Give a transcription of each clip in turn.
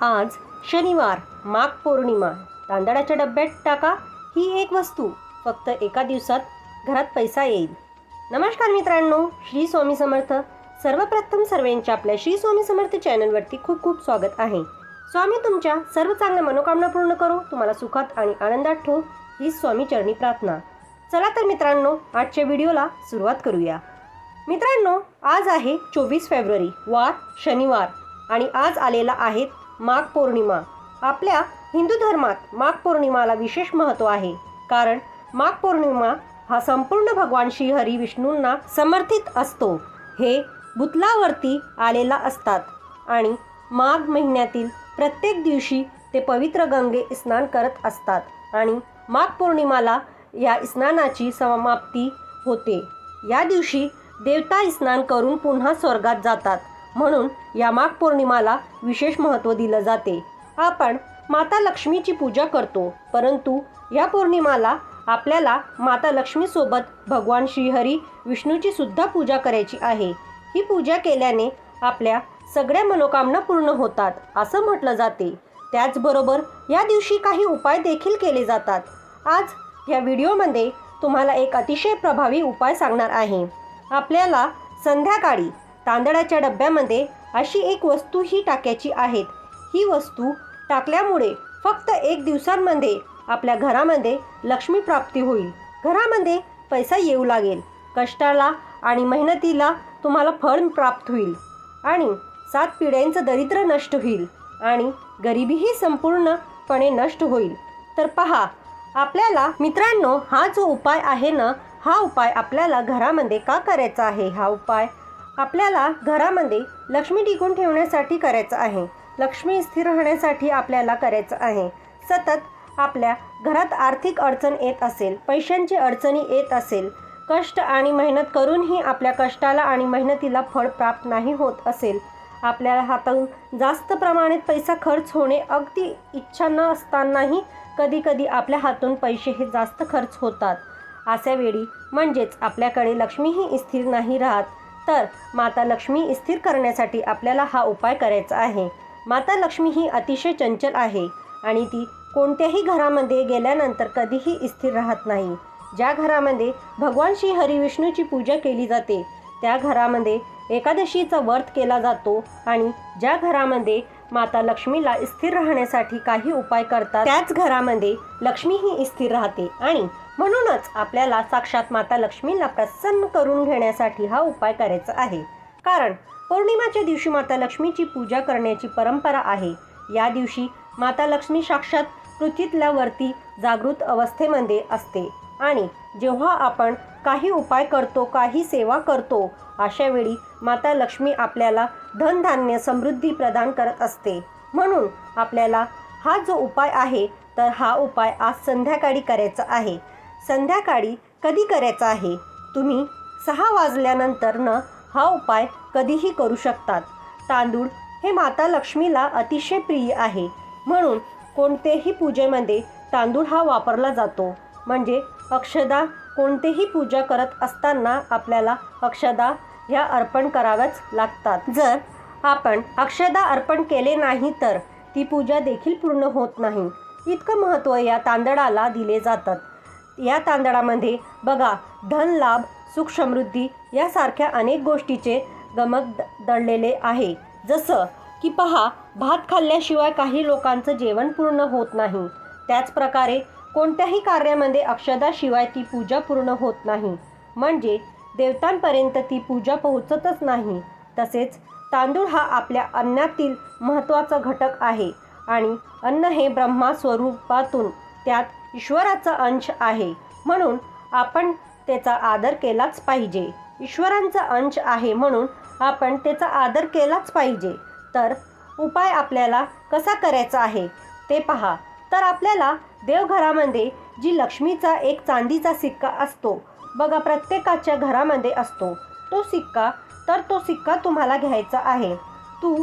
आज शनिवार माघ पौर्णिमा. तांदळाच्या डब्यात टाका ही एक वस्तू. फक्त एका दिवसात घरात पैसा येईल. नमस्कार मित्रांनो श्री स्वामी समर्थ. सर्वप्रथम सर्वांच्या आपल्या श्री स्वामी समर्थ चॅनलवरती खूप खूप स्वागत आहे. स्वामी तुमच्या सर्व चांगल्या मनोकामना पूर्ण करो. तुम्हाला सुखात आणि आनंदात ठेवू ही स्वामी चरणी प्रार्थना. चला तर मित्रांनो आजच्या व्हिडिओला सुरुवात करूया. मित्रांनो आज आहे चोवीस फेब्रुवारी वार शनिवार आणि आज आलेला आहेत माघ पौर्णिमा. आपल्या हिंदू धर्मात माघ पौर्णिमाला विशेष महत्त्व आहे. कारण माघ पौर्णिमा हा संपूर्ण भगवान श्रीहरी विष्णूंना समर्थित असतो. हे भूतलावरती आलेला असतात. आणि माघ महिन्यातील प्रत्येक दिवशी ते पवित्र गंगे स्नान करत असतात. आणि माघ पौर्णिमाला या स्नानाची समाप्ती होते. या दिवशी देवता स्नान करून पुन्हा स्वर्गात जातात. म्हणून या माघ पौर्णिमाला विशेष महत्त्व दिलं जाते. आपण माता लक्ष्मीची पूजा करतो परंतु या पौर्णिमाला आपल्याला माता लक्ष्मीसोबत भगवान श्रीहरी विष्णूची सुद्धा पूजा करायची आहे. ही पूजा केल्याने आपल्या सगळ्या मनोकामना पूर्ण होतात असं म्हटलं जाते. त्याचबरोबर या दिवशी काही उपाय देखील केले जातात. आज या व्हिडिओमध्ये तुम्हाला एक अतिशय प्रभावी उपाय सांगणार आहे. आपल्याला संध्याकाळी तांदळाच्या डब्यामध्ये अशी एक वस्तू ही टाकायची आहेत. ही वस्तू टाकल्यामुळे फक्त एक दिवसांमध्ये आपल्या घरामध्ये लक्ष्मी प्राप्ती होईल. घरामध्ये पैसा येऊ लागेल. कष्टाला आणि मेहनतीला तुम्हाला फळ प्राप्त होईल. आणि सात पिढ्यांचं दरिद्र नष्ट होईल आणि गरिबीही संपूर्णपणे नष्ट होईल. तर पहा आपल्याला मित्रांनो हा जो उपाय आहे ना हा उपाय आपल्याला घरामध्ये का करायचा आहे? हा उपाय आपल्याला घरामध्ये लक्ष्मी टिकून ठेवण्यासाठी करायचं आहे. लक्ष्मी स्थिर राहण्यासाठी आपल्याला करायचं आहे. सतत आपल्या घरात आर्थिक अडचण येत असेल पैशांची अडचणी येत असेल कष्ट आणि मेहनत करूनही आपल्या कष्टाला आणि मेहनतीला फळ प्राप्त नाही होत असेल आपल्याला हातातून जास्त प्रमाणात पैसा खर्च होणे अगदी इच्छा न असतानाही कधीकधी आपल्या हातून पैसे हे जास्त खर्च होतात. अशा वेळी म्हणजेच आपल्याकडे लक्ष्मीही स्थिर नाही राहत. तर माता लक्ष्मी स्थिर करण्यासाठी आपल्याला हा उपाय करायचा आहे. माता लक्ष्मी ही अतिशय चंचल आहे आणि ती कोणत्याही घरामध्ये गेल्यानंतर कधीही स्थिर राहत नाही. ज्या घरामध्ये भगवान श्री हरिविष्णूची पूजा केली जाते त्या घरामध्ये एकादशीचा व्रत केला जातो आणि ज्या घरामध्ये माता लक्ष्मीला स्थिर राहण्यासाठी काही उपाय करतात. त्याच घरामध्ये लक्ष्मी ही स्थिर राहते आणि म्हणूनच आपल्याला साक्षात माता लक्ष्मीला प्रसन्न करून घेण्यासाठी हा उपाय करायचा आहे. कारण पौर्णिमाच्या दिवशी माता लक्ष्मीची पूजा करण्याची परंपरा आहे. या दिवशी माता लक्ष्मी साक्षात पृथ्वीतल्या वरती जागृत अवस्थेमध्ये असते. आणि जेव्हा आपण काही उपाय करतो काही सेवा करतो अशा वेळी माता लक्ष्मी आपल्याला धनधान्य समृद्धी प्रदान करत असते. म्हणून आपल्याला हा जो उपाय आहे तर हा उपाय आज संध्याकाळी करायचा आहे. संध्याकाळी कधी करायचा आहे? तुम्ही सहा वाजल्यानंतरनं हा उपाय कधीही करू शकतात. तांदूळ हे माता लक्ष्मीला अतिशय प्रिय आहे. म्हणून कोणतेही पूजेमध्ये तांदूळ हा वापरला जातो. म्हणजे अक्षदा कोणतेही पूजा करत असताना आपल्याला अक्षदा ह्या अर्पण कराव्याच लागतात. जर आपण अक्षदा अर्पण केले नाही तर ती पूजा देखील पूर्ण होत नाही. इतकं महत्त्व या तांदळाला दिले जातात. या तांदळामध्ये बघा धन लाभ सुख समृद्धी यासारख्या अनेक गोष्टीचे गमक द दडलेले आहे. जसं की पहा भात खाल्ल्याशिवाय काही लोकांचं जेवण पूर्ण होत नाही. त्याचप्रकारे कोणत्याही कार्यामध्ये अक्षदाशिवाय ती पूजा पूर्ण होत नाही. म्हणजे देवतांपर्यंत ती पूजा पोहोचतच नाही. तसेच तांदूळ हा आपल्या अन्नातील महत्त्वाचा घटक आहे आणि अन्न हे ब्रह्मा स्वरूपातून त्यात ईश्वराचा अंश आहे. म्हणून आपण त्याचा आदर केलाच पाहिजे. ईश्वरांचा अंश आहे म्हणून आपण त्याचा आदर केलाच पाहिजे. तर उपाय आपल्याला कसा करायचा आहे ते पहा. तर आपल्याला देवघरामध्ये जी लक्ष्मीचा एक चांदीचा सिक्का असतो. बघा प्रत्येकाच्या घरामध्ये असतो. तो सिक्का तर तो सिक्का तुम्हाला घ्यायचा आहे. तू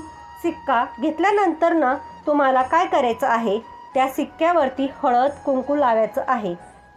सिक्का घेतल्यानंतर ना तुम्हाला काय करायचं आहे? त्या सिक्क्यावरती हळद कुंकू लावायचं आहे.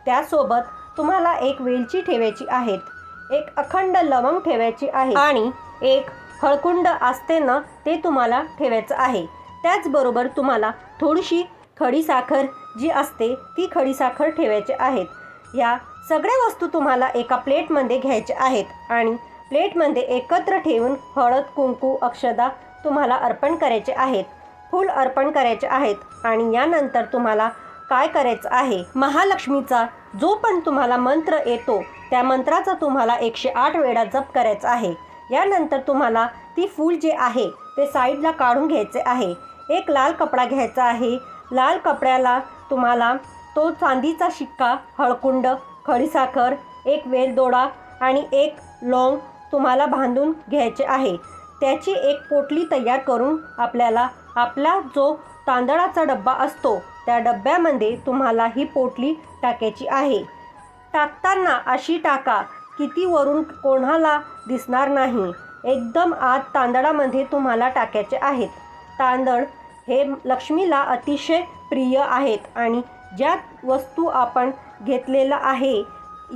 त्यासोबत तुम्हाला एक वेलची ठेवायची आहेत. एक अखंड लवंग ठेवायची आहे. आणि एक हळकुंड असते ना ते तुम्हाला ठेवायचं आहे. त्याचबरोबर तुम्हाला थोडीशी खडीसाखर जी असते ती खडीसाखर ठेवायची आहेत. या सगळ्या वस्तू तुम्हाला एका प्लेटमध्ये घ्यायच्या आहेत आणि प्लेटमध्ये एकत्र ठेवून हळद कुंकू अक्षदा तुम्हाला अर्पण करायचे आहेत. फूल अर्पण करायचे आहेत आणि यानंतर तुम्हाला काय करायचं आहे? महालक्ष्मीचा जो पण तुम्हाला मंत्र येतो त्या मंत्राचा तुम्हाला एकशे आठ वेळा जप करायचा आहे. यानंतर तुम्हाला ती फूल जे आहे ते साईडला काढून घ्यायचे आहे. एक लाल कपडा घ्यायचा आहे लाल कपड्याला तुम्हाला तो चांदीचा शिक्का हळकुंड खडीसाखर एक वेलदोडा आणि एक लौंग तुम्हाला बांधून घ्यायचे आहे. त्याची एक पोटली तयार करून आपल्याला आपला जो तांदळाचा डब्बा असतो त्या डब्यामध्ये तुम्हाला ही पोटली टाकायची आहे. टाकताना अशी टाका किती वरून कोणाला दिसणार नाही. एकदम आत तांदळामध्ये तुम्हाला टाकायचे आहेत. तांदळ हे लक्ष्मीला अतिशय प्रिय आहेत आणि ज्या वस्तू आपण घेतलेलं आहे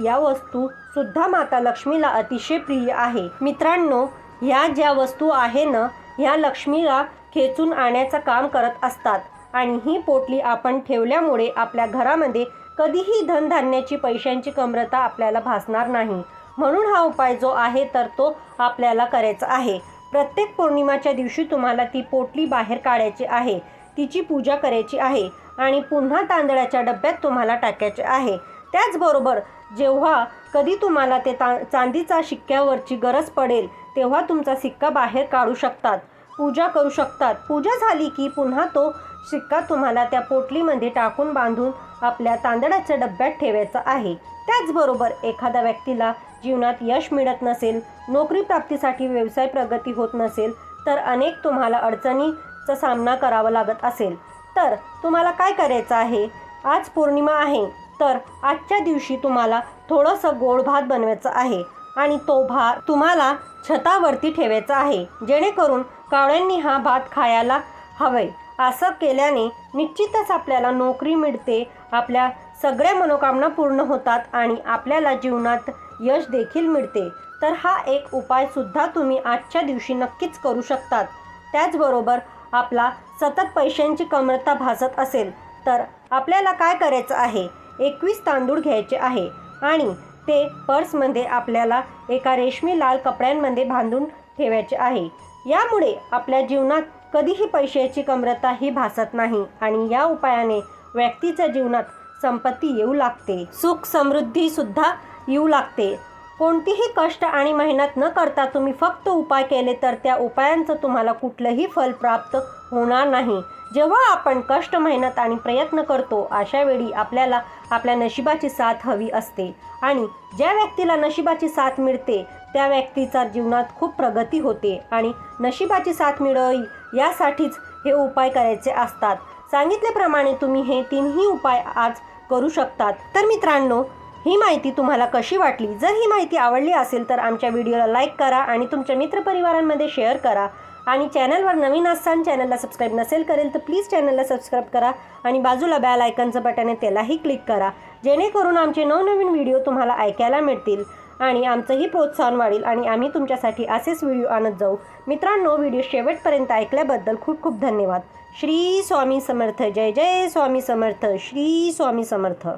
या वस्तू सुद्धा माता लक्ष्मीला अतिशय प्रिय आहे. मित्रांनो ह्या ज्या वस्तू आहे ना ह्या लक्ष्मीला खेचून आणण्याचं काम करत असतात आणि ही पोटली आपण ठेवल्यामुळे आपल्या घरामध्ये कधीही धनधान्याची पैशांची कमरता आपल्याला भासणार नाही. म्हणून हा उपाय जो आहे तर तो आपल्याला करायचा आहे. प्रत्येक पौर्णिमाच्या दिवशी तुम्हाला ती पोटली बाहेर काढायची आहे तिची पूजा करायची आहे आणि पुन्हा तांदळाच्या डब्यात तुम्हाला टाकायचे आहे. त्याचबरोबर जेव्हा कधी तुम्हाला ते ता चांदीचा शिक्क्यावरची गरज पडेल तेव्हा तुमचा सिक्का बाहेर काढू शकतात. पूजा करू शकतात. पूजा झाली की पुन्हा तो सिक्का तुम्हाला त्या पोटलीमध्ये टाकून बांधून आपल्या तांदळाच्या डब्यात ठेवायचा आहे. त्याचबरोबर एखाद्या व्यक्तीला जीवनात यश मिळत नसेल नोकरी प्राप्तीसाठी व्यवसाय प्रगती होत नसेल तर अनेक तुम्हाला अडचणीचा सामना करावा लागत असेल. तर तुम्हाला काय करायचं आहे? आज पौर्णिमा आहे तर आजच्या दिवशी तुम्हाला थोडंसं गोड भात बनवायचं आहे आणि तो भात तुम्हाला छतावरती ठेवायचा आहे जेणेकरून कावळ्यांनी हा भात खायला हवे असं केल्याने निश्चितच आपल्याला नोकरी मिळते आपल्या सगळ्या मनोकामना पूर्ण होतात आणि आपल्याला जीवनात यश देखील मिळते. तर हा एक उपाय सुद्धा तुम्ही आजच्या दिवशी नक्कीच करू शकतात. त्याचबरोबर आपला सतत पैशांची कमरता भासत असेल तर आपल्याला काय करायचं आहे? एकवीस तांदूळ घ्यायचे आहे आणि ते पर्समध्ये आपल्याला एका रेशमी लाल कपड्यांमध्ये बांधून ठेवायचे आहे. यामुळे आपल्या जीवनात कधीही पैशाची कमरता ही भासत नाही आणि या उपायाने व्यक्तीच्या जीवनात संपत्ती येऊ लागते. सुख समृद्धीसुद्धा येऊ लागते. कोणतीही कष्ट आणि मेहनत न करता तुम्ही फक्त उपाय केले तर त्या उपायांचं तुम्हाला कुठलंही फल प्राप्त होणार नाही. जेव्हा आपण कष्ट मेहनत आणि प्रयत्न करतो अशा वेळी आपल्याला आपल्या नशिबाची साथ हवी असते. आणि ज्या व्यक्तीला नशिबाची साथ मिळते त्या व्यक्तीचा जीवनात खूप प्रगती होते आणि नशिबाची साथ मिळवी यासाठीच हे उपाय करायचे असतात. सांगितल्याप्रमाणे तुम्ही हे तीनही उपाय आज करू शकतात. तर मित्रांनो ही माहिती तुम्हाला कशी वाटली? जर ही माहिती आवडली असेल तर आमच्या व्हिडिओला लाईक करा आणि तुमच्या मित्रपरिवारांमध्ये शेअर करा. आणि चॅनलवर नवीन असताना चॅनलला सबस्क्राईब नसेल करेल तर प्लीज चॅनलला सबस्क्राईब करा आणि बाजूला बॅल आयकनचं बटन आहे त्यालाही क्लिक करा. जेणेकरून आमचे नवनवीन व्हिडिओ तुम्हाला ऐकायला मिळतील आणि आमचंही प्रोत्साहन वाढेल आणि आम्ही तुमच्यासाठी असेच व्हिडिओ आणत जाऊ. मित्रांनो व्हिडिओ शेवटपर्यंत ऐकल्याबद्दल खूप खूप धन्यवाद. श्री स्वामी समर्थ. जय जय स्वामी समर्थ. श्री स्वामी समर्थ.